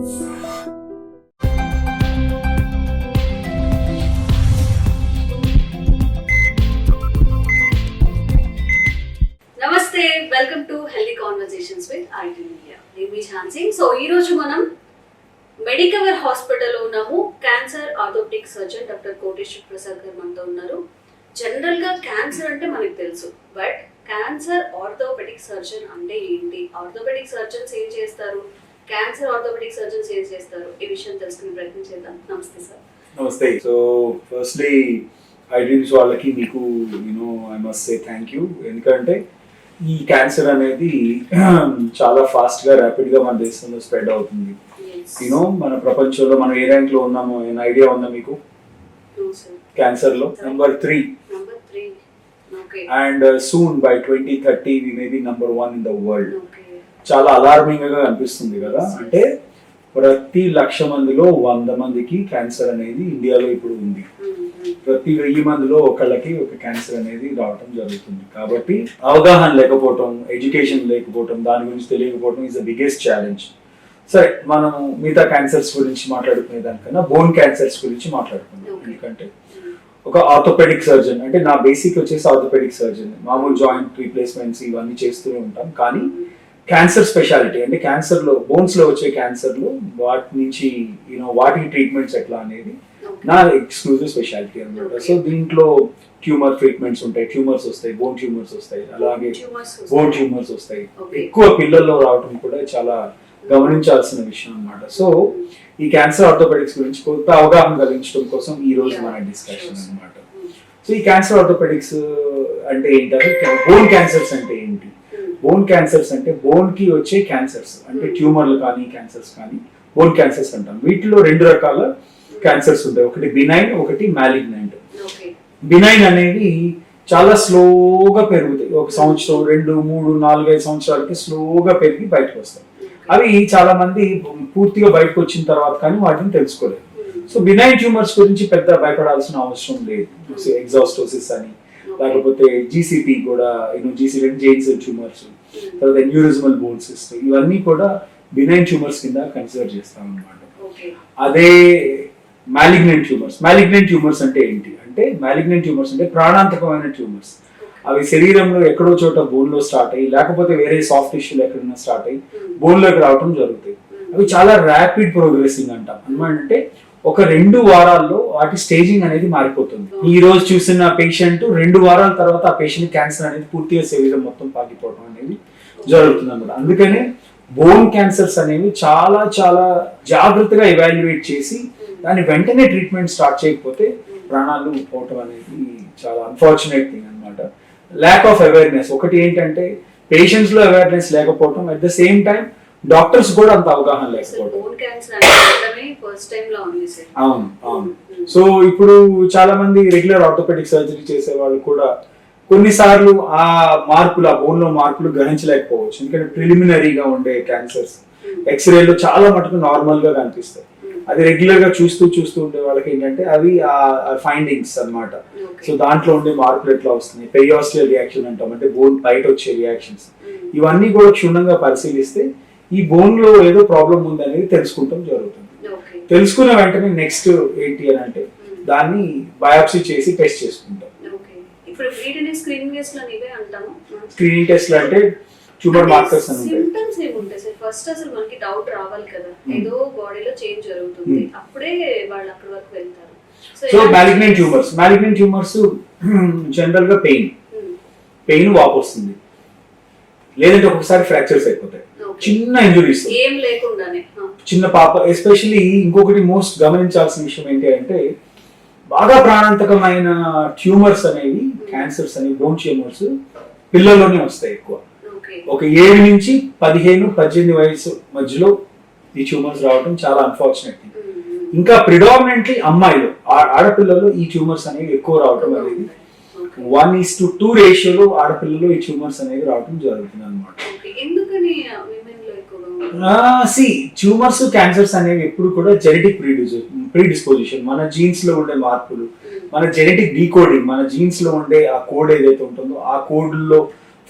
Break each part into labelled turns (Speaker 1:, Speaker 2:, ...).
Speaker 1: నమస్తే welcome to healthy conversations with IT media నేను మీ ఝాన్సీ. సో ఈ రోజు మనం మెడికవర్ హాస్పిటల్లో ఉన్నాము. Cancer orthopaedic surgeon doctor Koteshwar Prasad garu మనతో ఉన్నారు. జనరల్గా క్యాన్సర్ అంటే మనకు తెలుసు. బట్ క్యాన్సర్ ఆర్థోపెడిక్ సర్జన్ అంటే ఏంటి? ఆర్థోపెడిక్ సర్జన్స్ ఏం చేస్తారు? క్యాన్సర్ ఆర్థోపెడిక్ సర్జన్స్ ఏం చేస్తారు? ఈ విషయం తెలుసుకునే ప్రయత్నం చేద్దాం. నమస్తే సార్
Speaker 2: నమస్తే. సో ఫస్ట్లీ ఐ డ్రీమ్స్ వాళ్ళకి మీకు you know I must say thank you ఎందుకంటే ఈ క్యాన్సర్ అనేది చాలా ఫాస్ట్గా ర్యాపిడ్గా మన దేశంలో స్ప్రెడ్ అవుతుంది. యూనో మన ప్రపంచంలో మనం ఏ ర్యాంక్లో ఉన్నామో ఏమైనా ఐడియా ఉందా మీకు? క్యాన్సర్లో? Number three and soon by twenty thirty we may be number one in the world చాలా అలార్మింగ్గా అనిపిస్తుంది కదా. అంటే ప్రతి లక్ష మందిలో వంద మందికి క్యాన్సర్ అనేది ఇండియాలో ఇప్పుడు ఉంది. ప్రతి వెయ్యి మందిలో ఒకళ్ళకి ఒక క్యాన్సర్ అనేది రావటం జరుగుతుంది. కాబట్టి అవగాహన లేకపోవటం ఎడ్యుకేషన్ లేకపోవటం దాని గురించి తెలియకపోవటం ఇస్ ద బిగ్గెస్ట్ ఛాలెంజ్ సరే మనం మిగతా క్యాన్సర్స్ గురించి మాట్లాడుకునే దానికన్నా బోన్ క్యాన్సర్స్ గురించి మాట్లాడుకుందాం. ఎందుకంటే ఒక ఆర్థోపెడిక్ సర్జన్ అంటే నా బేసిక్ వచ్చేసి ఆర్థోపెడిక్ సర్జన్ మామూలు జాయింట్ రీప్లేస్మెంట్స్ ఇవన్నీ చేస్తూనే ఉంటాం. కానీ క్యాన్సర్ స్పెషాలిటీ అంటే క్యాన్సర్లో బోన్స్లో వచ్చే క్యాన్సర్లో వాటి నుంచి యూనో వాటి ట్రీట్మెంట్స్ ఎట్లా అనేది నా ఎక్స్క్లూజివ్ స్పెషాలిటీ అనమాట. సో దీంట్లో ట్యూమర్ ట్రీట్మెంట్స్ ఉంటాయి. ట్యూమర్స్ వస్తాయి బోన్ ట్యూమర్స్ వస్తాయి అలాగే బోన్ ట్యూమర్స్ వస్తాయి. ఎక్కువ పిల్లల్లో రావడం కూడా చాలా గమనించాల్సిన విషయం అన్నమాట. సో ఈ క్యాన్సర్ ఆర్థోపెడిక్స్ గురించి కొత్త అవగాహన కలిగించడం కోసం ఈ రోజు మన డిస్కషన్ అన్నమాట. సో ఈ క్యాన్సర్ ఆర్థోపెడిక్స్ అంటే ఏంటంటే బోన్ క్యాన్సర్స్ అంటే ఏంటి? బోన్ క్యాన్సర్స్ అంటే బోన్కి వచ్చే క్యాన్సర్స్ అంటే ట్యూమర్లు కానీ క్యాన్సర్స్ కానీ బోన్ క్యాన్సర్స్ అంటాం. వీటిలో రెండు రకాల క్యాన్సర్స్ ఉంటాయి. ఒకటి బినైన్ ఒకటి మ్యాలిగ్నెంట్ బినైన్ అనేవి చాలా స్లోగా పెరుగుతాయి. ఒక సంవత్సరం రెండు మూడు నాలుగైదు సంవత్సరాలకి స్లోగా పెరిగి బయటకు వస్తాయి. అవి చాలా మంది పూర్తిగా బయటకు వచ్చిన తర్వాత కానీ వాటిని తెలుసుకోలేదు. సో బినైన్ ట్యూమర్స్ గురించి పెద్ద భయపడాల్సిన అవసరం లేదు. ఎగ్జాస్టోసిస్ అని లేకపోతే జీసీపీ కూడా యూనో జీసీపీ సెల్ ట్యూమర్స్ తర్వాత న్యూరిజమల్ బోన్ సిస్ట్ ఇవన్నీ కూడా బినైన్ ట్యూమర్స్ కింద కన్సిడర్ చేస్తాం అన్నమాట
Speaker 1: ఓకే.
Speaker 2: అదే మ్యాలిగ్నెంట్ ట్యూమర్స్ మ్యాలిగ్నెంట్ ట్యూమర్స్ అంటే ఏంటి? అంటే మ్యాలిగ్నెంట్ ట్యూమర్స్ అంటే ప్రాణాంతకమైన ట్యూమర్స్ అవి శరీరంలో ఎక్కడో చోట బోన్లో స్టార్ట్ అయ్యి లేకపోతే వేరే సాఫ్ట్ టిష్యూలు ఎక్కడైనా స్టార్ట్ అయ్యి బోన్లోకి రావడం జరుగుతాయి. అవి చాలా ర్యాపిడ్ ప్రోగ్రెసింగ్ అంటాం. అనమాట అంటే ఒక రెండు వారాల్లో వాటి స్టేజింగ్ అనేది మారిపోతుంది. ఈ రోజు చూసిన పేషెంట్ రెండు వారాల తర్వాత ఆ పేషెంట్ క్యాన్సర్ అనేది పూర్తిగా శరీరం మొత్తం పాకిపోవడం అనేది జరుగుతుంది అనమాట అందుకనే బోన్ క్యాన్సర్స్ అనేవి చాలా చాలా జాగ్రత్తగా ఎవాల్యుయేట్ చేసి దాన్ని వెంటనే ట్రీట్మెంట్ స్టార్ట్ చేయకపోతే ప్రాణాలు పోవటం అనేది చాలా అన్ఫార్చునేట్ థింగ్ అన్నమాట. ల్యాక్ ఆఫ్ అవేర్నెస్ ఒకటి ఏంటంటే పేషెంట్స్లో అవేర్నెస్ లేకపోవటం at the same time doctors కూడా అంత అవగాహన లేకపోవడం. సో ఇప్పుడు చాలా మంది రెగ్యులర్ ఆర్థోపెడిక్ సర్జరీ చేసే వాళ్ళు కూడా కొన్నిసార్లు ఆ మార్పులు ఆ బోన్లో మార్పులు గ్రహించలేకపోవచ్చు. ఎందుకంటే ప్రిలిమినరీగా ఉండే క్యాన్సర్స్ ఎక్స్రేలో చాలా మటుకు నార్మల్గా కనిపిస్తాయి అది రెగ్యులర్గా చూస్తూ చూస్తూ ఉండే వాళ్ళకి ఏంటంటే అవి ఆ ఫైండింగ్స్ అన్నమాట. సో దాంట్లో ఉండే మార్పులు ఎట్లా వస్తున్నాయి? పెరియాస్టియల్ రియాక్షన్ అంటాం. అంటే బోన్ బయట వచ్చే రియాక్షన్స్ ఇవన్నీ కూడా క్షుణ్ణంగా పరిశీలిస్తే ఈ బోన్లో ఏదో ప్రాబ్లం ఉందనేది తెలుసుకుంటాం జరుగుతుంది. తెలుసుకున్న వెంటనే నెక్స్ట్ ఏంటి అని అంటే దాన్ని బయాప్సీ చేసి టెస్ట్ చేసుకుంటాం.
Speaker 1: ఓకే. ఇప్పుడు వీటిని స్క్రీనింగ్ టెస్ట్
Speaker 2: అంటే ట్యూమర్ మార్కర్స్
Speaker 1: సిమ్టమ్స్ ఏముంటాయి సార్? ఫస్ట్ అసలు మనకి డౌట్ రావాలి కదా. ఏదో బాడీలో చేంజ్ జరుగుతుంది. అప్పుడే వాళ్ళు అక్కడి వరకు వెళ్తారు.
Speaker 2: So
Speaker 1: changes?
Speaker 2: Tumours malignant tumours జనరల్గా పెయిన్. పెయిన్ వాపు వస్తుంది లేదంటే ఒక్కొక్కసారి ఫ్రాక్చర్స్ అయిపోతాయి. చిన్న ఇంజురీస్
Speaker 1: ఏం లేకుండానే.
Speaker 2: చిన్న పాప ఎస్పెషల్లీ ఇంకొకటి మోస్ట్ గమనించాల్సిన విషయం ఏంటి అంటే బాగా ప్రాణాంతకమైన ట్యూమర్స్ అనేవి క్యాన్సర్స్ అనేవి బోన్ ట్యూమర్స్ పిల్లల్లోనే వస్తాయి ఎక్కువ. ఒక ఏడు నుంచి పదిహేను పద్దెనిమిది వయసు మధ్యలో ఈ ట్యూమర్స్ రావడం చాలా అన్ఫార్చునేట్
Speaker 1: Hmm.
Speaker 2: ఇంకా ప్రిడామినెంట్లీ అమ్మాయిలు ఆ- ఆడపిల్లల్లో ఈ ట్యూమర్స్ అనేవి ఎక్కువ రావడం అనేది వన్ ఈస్ టు టూ రేషియోలో ఆడపిల్లల్లో ఈ ట్యూమర్స్ అనేవి రావడం జరుగుతుంది అనమాట సి ట్యూమర్స్ క్యాన్సర్స్ అనేవి ఎప్పుడు కూడా జెనెటిక్ ప్రీడిస్పోజిషన్ మన జీన్స్లో ఉండే మార్పులు
Speaker 1: Hmm.
Speaker 2: మన జెనెటిక్ డీకోడింగ్ మన జీన్స్లో ఉండే ఆ కోడ్ ఏదైతే ఉంటుందో ఆ కోడ్లో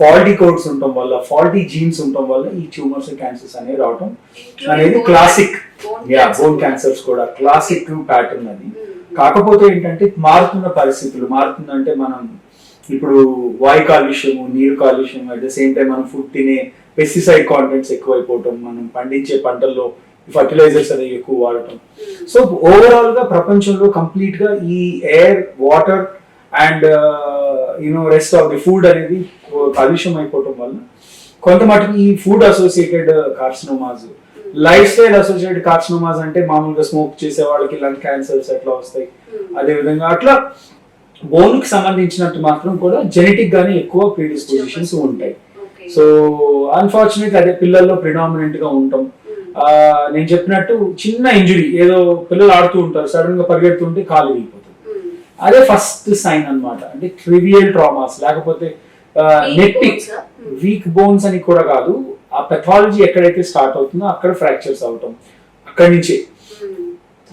Speaker 2: ఫాల్టీ కోడ్స్ ఉండటం వల్ల ఫాల్టీ జీన్స్ ఉండటం వల్ల ఈ ట్యూమర్స్ క్యాన్సర్స్ అనేవి
Speaker 1: Including
Speaker 2: అనేది క్లాసిక్ యా బోన్ క్యాన్సర్స్ కూడా. క్లాసిక్ ప్యాటర్న్ అది. కాకపోతే ఏంటంటే మారుతున్న పరిస్థితులు మారుతుందంటే మనం ఇప్పుడు వాయు కాలుష్యము నీరు కాలుష్యం అట్ ద సేమ్ టైం మనం ఫుడ్ తినే పెస్టిసైడ్ కాంటెంట్స్ ఎక్కువైపోవటం మనం పండించే పంటల్లో ఫర్టిలైజర్స్ అనేవి ఎక్కువ వాడటం. సో ఓవరాల్గా ప్రపంచంలో కంప్లీట్గా ఈ air water and you know rest of the food అనేది కాలుష్యం అయిపోవటం వల్ల కొంత మటుకు ఈ food associated carcinomas lifestyle associated carcinomas అంటే మామూలుగా స్మోక్ చేసే వాళ్ళకి లంగ్ క్యాన్సర్స్ ఎట్లా వస్తాయి. అదే విధంగా అట్లా బోన్కి సంబంధించినట్టు మాత్రం కూడా జెనెటిక్ గానే ఎక్కువ ప్రీడిస్పోజిషన్స్ ఉంటాయి. సో అన్ఫార్చునేట్ అదే పిల్లల్లో ప్రిడామినెంట్గా ఉంటాం. ఆ, నేను చెప్పినట్టు చిన్న ఇంజురీ ఏదో పిల్లలు ఆడుతూ ఉంటారు సడన్గా పరిగెడుతుంటే కాలు విరిగిపోతుంది. అదే ఫస్ట్ సైన్ అన్నమాట. అంటే ట్రివియల్ ట్రామాస్ లేకపోతే నెట్టి వీక్ బోన్స్ అని కూడా కాదు. ఆ పెథాలజీ ఎక్కడైతే స్టార్ట్ అవుతుందో అక్కడ ఫ్రాక్చర్స్ అవటం అక్కడి నుంచే.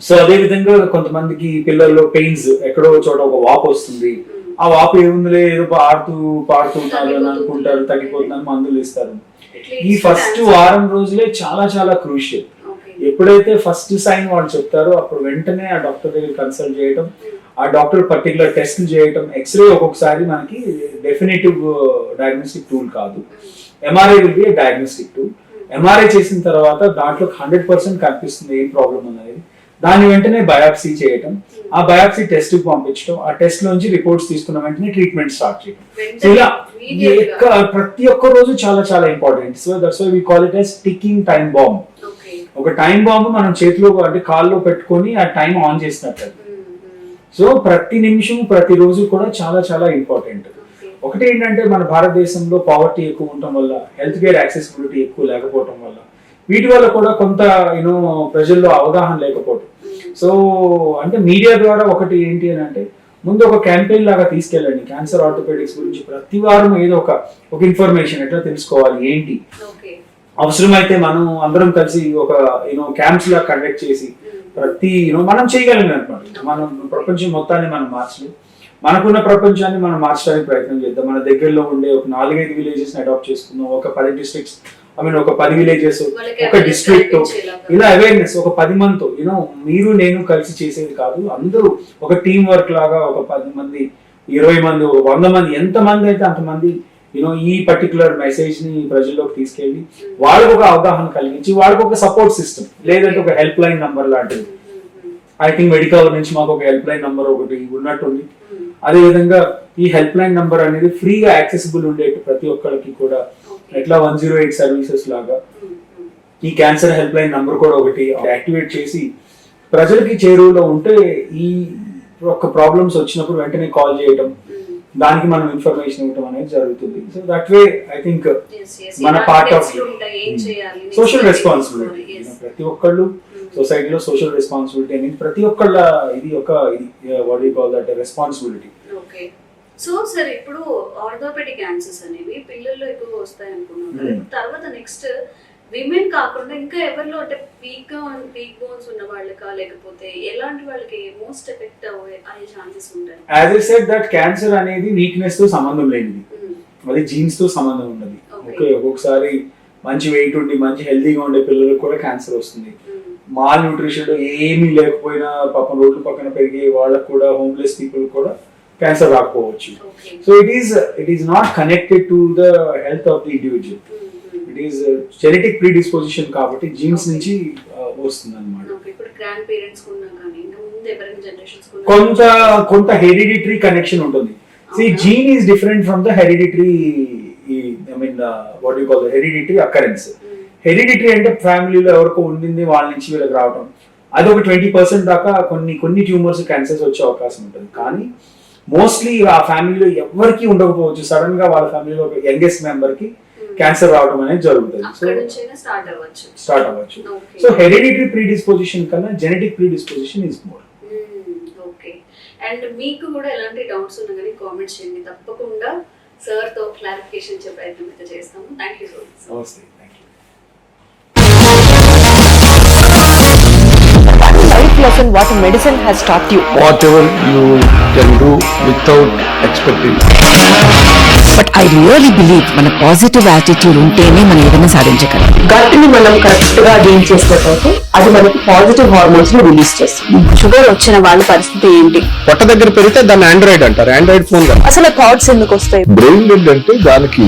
Speaker 2: సో అదే విధంగా కొంతమందికి పిల్లల్లో పెయిన్స్ ఎక్కడో చోట ఒక వాపు వస్తుంది. ఆ వాపు ఏముందిలే ఏదో ఆడుతూ పాడుతున్నారు అని అనుకుంటారు తగ్గిపోతుందని మందులు ఇస్తారు. ఈ ఫస్ట్ వారం రోజులే చాలా చాలా క్రూషియల్ ఎప్పుడైతే ఫస్ట్ సైన్ వాళ్ళు చెప్తారో అప్పుడు వెంటనే ఆ డాక్టర్ దగ్గర కన్సల్ట్ చేయడం ఆ డాక్టర్ పర్టికులర్ టెస్ట్ చేయడం ఎక్స్రే ఒక్కొక్కసారి మనకి డెఫినేటివ్ డయాగ్నోస్టిక్ టూల్ కాదు. MRI will be diagnostic tool MRI చేసిన తర్వాత దాంట్లో హండ్రెడ్ పర్సెంట్ కనిపిస్తుంది ఏం ప్రాబ్లం అనేది. దాని వెంటనే బయాప్సీ చేయటం ఆ బయాప్సీ టెస్ట్కి పంపించడం ఆ టెస్ట్ నుంచి రిపోర్ట్స్ తీసుకున్న వెంటనే ట్రీట్మెంట్ స్టార్ట్ చేయడం సో ఇలా ప్రతి ఒక్క రోజు చాలా చాలా important so that's why we call it as ticking time bomb ఒక టైం బాంబ్ మనం చేతిలో అంటే కాల్లో పెట్టుకొని ఆ టైం ఆన్ చేసినట్టు. సో ప్రతి నిమిషం ప్రతి రోజు కూడా చాలా చాలా ఇంపార్టెంట్ ఒకటి ఏంటంటే మన భారతదేశంలో పావర్టీ ఎక్కువ ఉండటం వల్ల హెల్త్ కేర్ యాక్సెసిబిలిటీ ఎక్కువ లేకపోవటం వల్ల వీటి వల్ల కూడా కొంత యూనో ప్రజల్లో అవగాహన లేకపోవటం సో అంటే మీడియా ద్వారా ఒకటి ఏంటి అని అంటే ముందు ఒక క్యాంపెయిన్ లాగా తీసుకెళ్ళండి. క్యాన్సర్ ఆర్థోపెడిక్స్ గురించి ప్రతి వారం ఏదో ఒక ఒక ఇన్ఫర్మేషన్ ఎట్లా తెలుసుకోవాలి ఏంటి? అవసరమైతే మనం అందరం కలిసి ఒక యూనో క్యాంప్స్ లా కండక్ట్ చేసి ప్రతి యూనో మనం చేయగలం అనమాట మనం ప్రపంచం మొత్తాన్ని మనం మార్చలేం. మనకున్న ప్రపంచాన్ని మనం మార్చడానికి ప్రయత్నం చేద్దాం. మన దగ్గరలో ఉండే ఒక నాలుగైదు విలేజెస్ అడాప్ట్ చేసుకుందాం. ఒక పది డిస్ట్రిక్ట్స్ ఐ మీన్ ఒక పది విలేజెస్ ఒక డిస్ట్రిక్ట్. ఇలా అవేర్నెస్ ఒక పది మందితో యూనో మీరు నేను కలిసి చేసేది కాదు. అందరూ ఒక టీం వర్క్ లాగా ఒక పది మంది ఇరవై మంది ఒక వంద మంది ఎంత మంది అయితే అంతమంది యూనో ఈ పర్టికులర్ మెసేజ్ని ప్రజల్లోకి తీసుకెళ్ళి వాళ్ళకు ఒక అవగాహన కలిగించి వాళ్ళకు ఒక సపోర్ట్ సిస్టమ్ లేదంటే ఒక హెల్ప్ లైన్ నంబర్ లాంటిది ఐ థింక్ మెడికల్ నుంచి మాకు ఒక హెల్ప్ లైన్ నంబర్ ఒకటి ఉన్నట్టుంది. అదే విధంగా ఈ హెల్ప్ లైన్ నంబర్ అనేది ఫ్రీగా యాక్సెసిబుల్ ఉండేట్టు ప్రతి ఒక్కరికి కూడా ఎట్లా వన్ జీరో ఎయిట్ సర్వీసెస్ లాగా? ఈ క్యాన్సర్ హెల్ప్ లైన్ నంబర్ కూడా ఒకటి యాక్టివేట్ చేసి ప్రజలకి చేరువలో ఉంటే ఈ ఒక ప్రాబ్లమ్స్ వచ్చినప్పుడు వెంటనే కాల్ చేయడం దానికి మనం ఇన్ఫర్మేషన్ ఇవ్వడం అనేది జరుగుతుంది. So that way I think మన పార్ట్ ఆఫ్ సోషల్ రెస్పాన్సిబిలిటీ ప్రతి ఒక్కళ్ళు సొసైటీలో సోషల్ రెస్పాన్సిబిలిటీ అనేది ప్రతి ఒక్కళ్ళ ఇది ఒక ఇది what you call that responsibility
Speaker 1: so sir ఇప్పుడు ఆర్థోపెడిక్ క్యాన్సర్స్ అనేవి పిల్లల్లో ఎక్కువ వస్తాయి అనుకున్నాం.
Speaker 2: Hmm.
Speaker 1: తర్వాత నెక్స్ట్ విమెన్ కాకుండా ఇంకా ఎవరిలో అంటే వీక్ వీక్ బోన్స్ ఉన్న వాళ్ళకా లేకపోతే ఎలాంటి వాళ్ళకి మోస్ట్ ఎఫెక్ట్ అయ్యే ఛాన్సెస్ ఉంటాయి
Speaker 2: as a set that cancer అనేది వీక్నెస్తో సంబంధం లేనిది
Speaker 1: Hmm.
Speaker 2: అది జీన్స్తో సంబంధం
Speaker 1: Okay.
Speaker 2: ఓకే ఒక్కొక్కసారి మంచి వెయిట్ ఉండి మంచి హెల్తీగా ఉండే పిల్లలకు కూడా క్యాన్సర్ వస్తుంది
Speaker 1: Hmm.
Speaker 2: మాల్ న్యూట్రిషన్ ఏమీ లేకపోయినా పాపం రోడ్ల పక్కన పెరిగే వాళ్ళకు కూడా హోమ్లెస్ పీపుల్ కూడా క్యాన్సర్ రాకపోవచ్చు. So it is it is not connected to the health of the individual. It is genetic predisposition కాబట్టి జీన్స్ నుంచి వస్తుంది అనమాట కొంత కొంత హెరిడిటరీ కనెక్షన్ ఉంటుంది. See? Gene is different from the hereditary I mean what you call hereditary occurrence hereditary అంటే ఫ్యామిలీలో ఎవరికో ఉండింది వాళ్ళ నుంచి వీళ్ళకి రావటం. అది ఒక ట్వంటీ పర్సెంట్ దాకా కొన్ని కొన్ని ట్యూమర్స్ క్యాన్సర్స్ వచ్చే అవకాశం ఉంటుంది. కానీ మోస్ట్లీ ఆ ఫ్యామిలీలో ఎవరికి ఉండకపోవచ్చు. సడన్గా వాళ్ళ ఫ్యామిలీలో ఒక యంగెస్ట్ మెంబర్కి క్యాన్సర్ రావడం అనేది జరుగుతుంది. సో
Speaker 1: స్టార్ట్ అవ్వచ్చు.
Speaker 2: సో హెరిడిటరీ ప్రీడిస్పోజిషన్ కన్నా genetic predisposition is more
Speaker 1: okay and మీకు కూడా ఎలాంటి డౌట్స్ ఉన్నా కానీ కామెంట్స్ చేయండి. తప్పకుండా సార్తో క్లారిఫికేషన్ ఇచ్చే ప్రయత్నం అయితే చేస్తాము. థ్యాంక్ యూ సో మచ్
Speaker 2: నమస్తే
Speaker 3: life lesson what medicine has taught you.
Speaker 4: whatever you can do without expecting.
Speaker 3: But I really believe మన పాజిటివ్ యాటిట్యూడ్ ఉంటేనే మనం ఏదైనా సాధించగలం.
Speaker 4: గట్ని మనం కరెక్ట్గా డీల్ చేసినట్లయితే అది మనకి పాజిటివ్ హార్మోన్స్ని రిలీజ్ చేస్తుంది.
Speaker 3: షుగర్ వచ్చిన వాళ్ళ పరిస్థితి ఏంటి?
Speaker 5: పొట్ట దగ్గర పెరిగితే దాన్ని ఆండ్రాయిడ్ అంటారు ఆండ్రాయిడ్ ఫోన్.
Speaker 3: అసలు థాట్స్ ఎందుకు వస్తాయి?
Speaker 6: బ్రెయిన్ అంటే దానికి